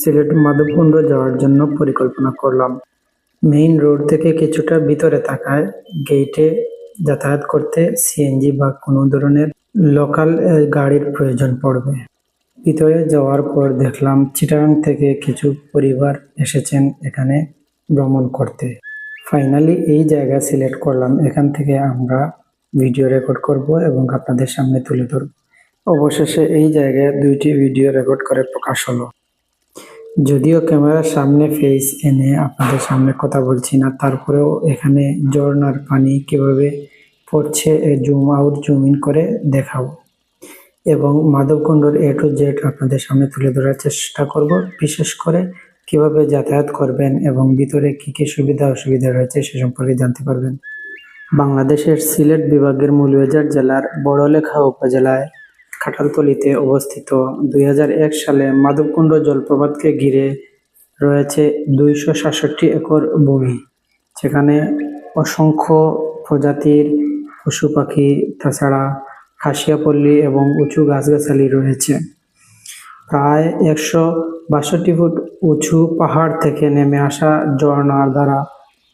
সিলেট মাধবকুণ্ড যাওয়ার জন্য পরিকল্পনা করলাম। মেইন রোড থেকে কিছুটা ভিতরে থাকায় গেটে যাতায়াত করতে সিএনজি বা কোনো ধরনের লোকাল গাড়ির প্রয়োজন পড়বে। ভিতরে যাওয়ার পর দেখলাম চিটাগাং থেকে কিছু পরিবার এসেছেন এখানে ভ্রমণ করতে। ফাইনালি এই জায়গা সিলেক্ট করলাম। এখান থেকে আমরা ভিডিও রেকর্ড করব এবং আপনাদের সামনে তুলে ধরব। অবশেষে এই জায়গায় দুইটি ভিডিও রেকর্ড করে প্রকাশ হলো। যদিও ক্যামেরার সামনে ফেস এনে আপনাদের সামনে কথা বলছি না, তারপরেও এখানে ঝর্ণার পানি কীভাবে পড়ছে জুম আউট জুম ইন করে দেখাবো। এবং মাধবকুণ্ডর এ টু জেড আপনাদের সামনে তুলে ধরার চেষ্টা করব, বিশেষ করে কীভাবে যাতায়াত করবেন এবং ভিতরে কি কি সুবিধা অসুবিধা রয়েছে সে সম্পর্কে জানতে পারবেন। বাংলাদেশের সিলেট বিভাগের মৌলভীবাজার জেলার বড়লেখা উপজেলায় কাঁঠালতলিতে অবস্থিত। দুই হাজার এক সালে মাধবকুণ্ড জলপ্রপাতকে ঘিরে রয়েছে দুইশো সাতষট্টি একর ভূমি সেখানে অসংখ্য প্রজাতির পশু পাখি, তাছাড়া খাসিয়াপল্লী এবং উঁচু গাছগাছালি রয়েছে। প্রায় একশো বাষট্টি ফুট উঁচু পাহাড় থেকে নেমে আসা ঝর্ণার দ্বারা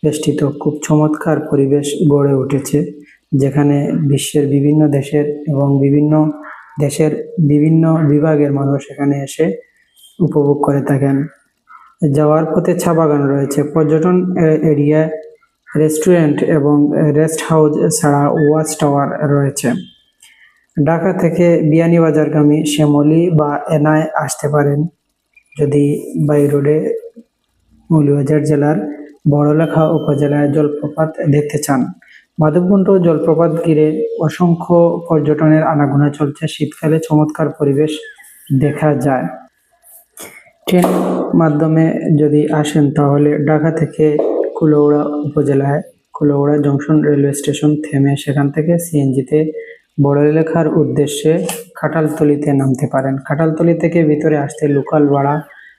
বেষ্টিত খুব চমৎকার পরিবেশ গড়ে উঠেছে, যেখানে বিশ্বের বিভিন্ন দেশের এবং বিভিন্ন দেশের বিভিন্ন বিভাগের মানুষ এখানে এসে উপভোগ করে থাকেন। যাওয়ার পথে চা বাগান রয়েছে। পর্যটন এরিয়া, রেস্টুরেন্ট এবং রেস্ট হাউস ছাড়া ওয়াচ টাওয়ার রয়েছে। ঢাকা থেকে বিয়ানীবাজারগামী শ্যামলি বা এনায় আসতে পারেন। যদি বাই রোডে মৌলভীবাজার জেলার বড়লেখা উপজেলায় জলপ্রপাত দেখতে চান। মাধবকুণ্ড জলপ্রপাত ঘিরে অসংখ্য পর্যটনের আনাগোনা চলছে। শীতকালে চমৎকার পরিবেশ দেখা যায়। ট্রেন মাধ্যমে যদি আসেন, তাহলে ঢাকা থেকে কুলৌড়া উপজেলায় কুলৌড়া জংশন রেলওয়ে স্টেশন থেমে সেখান থেকে সিএনজিতে বড় বড়লেখার উদ্দেশ্যে খাটালতলিতে নামতে পারেন। খাটালতলি থেকে ভিতরে আসতে লোকাল ভাড়া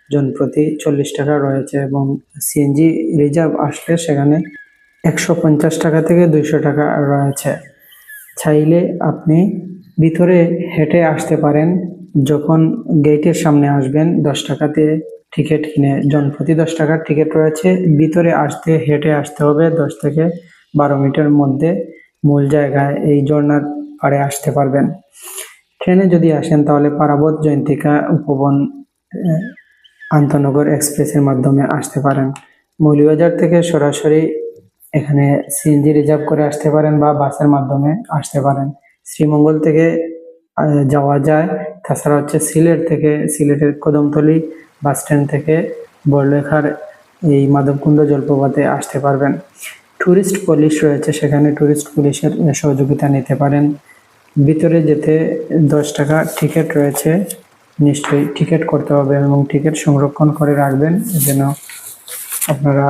জনপ্রতি চল্লিশ টাকা রয়েছে এবং সিএনজি রিজার্ভ আসলে সেখানে একশো পঞ্চাশ টাকা থেকে দুইশো টাকা রয়েছে। চাইলে আপনি ভিতরে হেঁটে আসতে পারেন, যখন গেটের সামনে আসবেন, দশ টাকাতে টিকিট কিনে। জনপ্রতি দশ টাকার টিকিট রয়েছে। ভিতরে আসতে, হেঁটে আসতে হবে দশ থেকে বারো মিটার মধ্যে। মূল জায়গায় এই ঝর্ণার পাড়ে আসতে পারবেন। ট্রেনে যদি আসেন, তাহলে পারাবত, জয়ন্তিকা, উপবন আন্তনগর এক্সপ্রেসের মাধ্যমে আসতে পারেন। মৌলভীবাজার থেকে সরাসরি এখানে সিএনজি রিজার্ভ করে আসতে পারেন বা বাসের মাধ্যমে আসতে পারেন। শ্রীমঙ্গল থেকে যাওয়া যায়। তাছাড়া হচ্ছে সিলেট থেকে, সিলেটের কদমতলি বাস স্ট্যান্ড থেকে বড়লেখার এই মাধবকুণ্ড জলপ্রপাতে আসতে পারবেন। ট্যুরিস্ট পুলিশ রয়েছে, সেখানে ট্যুরিস্ট পুলিশের সহযোগিতা নিতে পারেন। ভিতরে যেতে দশ টাকা টিকিট রয়েছে। নিশ্চয়ই টিকিট করতে হবে এবং টিকিট সংরক্ষণ করে রাখবেন, যেন আপনারা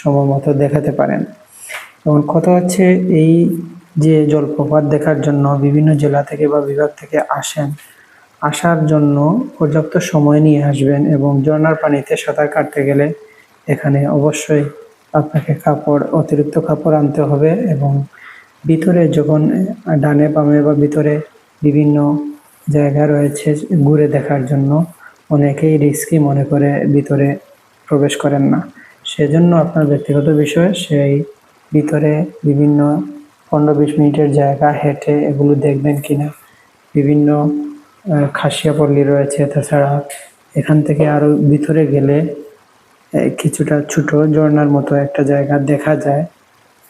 সময় মতো দেখাতে পারেন। এবং কথা হচ্ছে এই যে জলপ্রপাত দেখার জন্য বিভিন্ন জেলা থেকে বা বিভাগ থেকে আসেন, আসার জন্য পর্যাপ্ত সময় নিয়ে আসবেন এবং ঝর্ণার পানিতে সাঁতার কাটতে গেলে এখানে অবশ্যই আপনাকে কাপড়, অতিরিক্ত কাপড় আনতে হবে এবং ভিতরে যখন ডানে বামে বা ভিতরে বিভিন্ন জায়গা রয়েছে ঘুরে দেখার জন্য অনেকেই রিস্কি মনে করে ভিতরে প্রবেশ করেন না। সেজন্য আপনার ব্যক্তিগত বিষয়ে সেই ভিতরে বিভিন্ন পনেরো বিশ মিনিটের জায়গা হেঁটে এগুলো দেখবেন কিনা। বিভিন্ন আহ, খাসিয়া পল্লী রয়েছে তাছাড়া এখান থেকে আরও ভিতরে গেলে কিছুটা ছোট ঝর্ণার মতো একটা জায়গা দেখা যায়।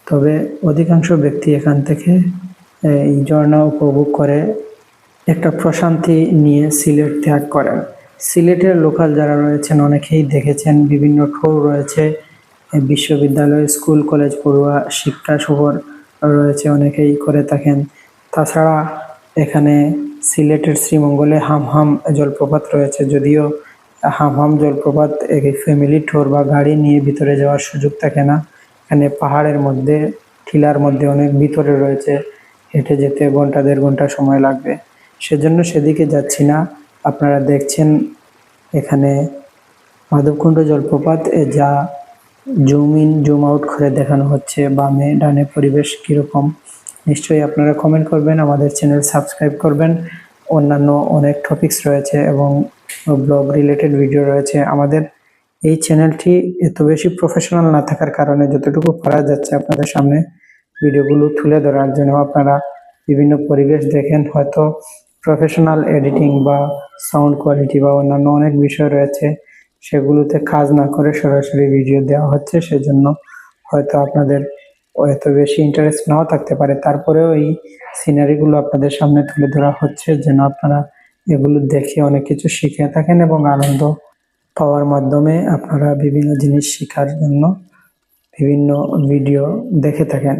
তবে অধিকাংশ ব্যক্তি এখান থেকে এই ঝর্ণা উপভোগ করে একটা প্রশান্তি নিয়ে সিলেট ত্যাগ করেন। সিলেটের লোকাল যারা রয়েছেন অনেকেই দেখেছেন বিভিন্ন ঠোর রয়েছে বিশ্ববিদ্যালয়, স্কুল, কলেজ, পড়ুয়া, শিক্ষা সফর রয়েছে অনেকেই করে থাকেন। তাছাড়া এখানে সিলেটের শ্রীমঙ্গলে হামহাম জলপ্রপাত রয়েছে। যদিও হামহাম জলপ্রপাত ফ্যামিলি ট্যুর বা গাড়ি নিয়ে ভিতরে যাওয়ার সুযোগ থাকে না। এখানে পাহাড়ের মধ্যে, টিলার মধ্যে অনেক ভিতরে রয়েছে। হেঁটে যেতে ঘণ্টা, দেড় ঘণ্টা সময় লাগবে। সেজন্য সেদিকে যাচ্ছি না। আপনারা দেখছেন এখানে মাধবকুণ্ড জলপ্রপাত যা জুম ইন জুম আউট করে দেখানো হচ্ছে বামে ডানে পরিবেশ কীরকম। নিশ্চয়ই আপনারা কমেন্ট করবেন, আমাদের চ্যানেল সাবস্ক্রাইব করবেন। অন্যান্য অনেক টপিকস রয়েছে এবং ব্লগ রিলেটেড ভিডিও রয়েছে আমাদের। এই চ্যানেলটি এত বেশি প্রফেশনাল না থাকার কারণে যতটুকু পারা যাচ্ছে আপনাদের সামনে ভিডিওগুলো তুলে ধরার জন্য আপনারা বিভিন্ন পরিবেশ দেখেন। হয়তো প্রফেশনাল এডিটিং বা সাউন্ড কোয়ালিটি বা অন্যান্য অনেক বিষয় রয়েছে। সেগুলোতে কাজ না করে সরাসরি ভিডিও দেওয়া হচ্ছে, সেজন্য হয়তো আপনাদের এত বেশি ইন্টারেস্ট নাও থাকতে পারে। তারপরেও এই সিনারিগুলো আপনাদের সামনে তুলে ধরা হচ্ছে, যেন আপনারা এগুলো দেখে অনেক কিছু শিখে থাকেন এবং আনন্দ পাওয়ার মাধ্যমে আপনারা বিভিন্ন জিনিস শেখার জন্য বিভিন্ন ভিডিও দেখে থাকেন।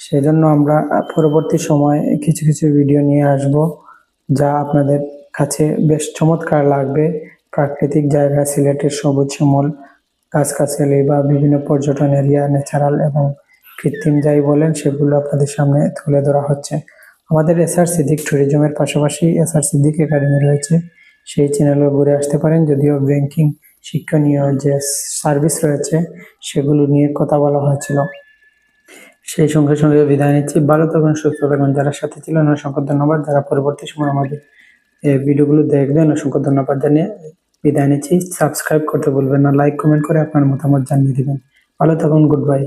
সেজন্য আমরা পরবর্তী সময় কিছু কিছু ভিডিও নিয়ে আসব, যা আপনাদের কাছে বেশ চমৎকার লাগবে। প্রাকৃতিক জায়গা, সিলেটের সবুজ শ্যামল গাছগাছালি বা বিভিন্ন পর্যটন এরিয়া, ন্যাচারাল এবং কৃত্রিম যাই বলেন, সেগুলো আপনাদের সামনে তুলে ধরা হচ্ছে। আমাদের এসআর সিদ্দিক ট্যুরিজমের পাশাপাশি এসআর সিদ্দিক একাডেমি রয়েছে। সেই চ্যানেলেও ঘুরে আসতে পারেন। যদিও ব্যাংকিং শিক্ষণীয় যে সার্ভিস রয়েছে, সেগুলো নিয়ে কথা বলা হয়েছিল। সেই সঙ্গে সঙ্গে বিদায় নিচ্ছি। ভালো থাকুন, সুস্থ থাকুন। যারা সাথে ছিলেন, অসংখ্য ধন্যবাদ। যারা পরবর্তী সময় আমাদের এই ভিডিওগুলো দেখবেন, অসংখ্য ধন্যবাদ জানিয়ে বিদায় নিচ্ছি। সাবস্ক্রাইব করতে ভুলবেন না লাইক কমেন্ট করে আপনার মতামত জানিয়ে দেবেন। ভালো থাকুন গুড বাই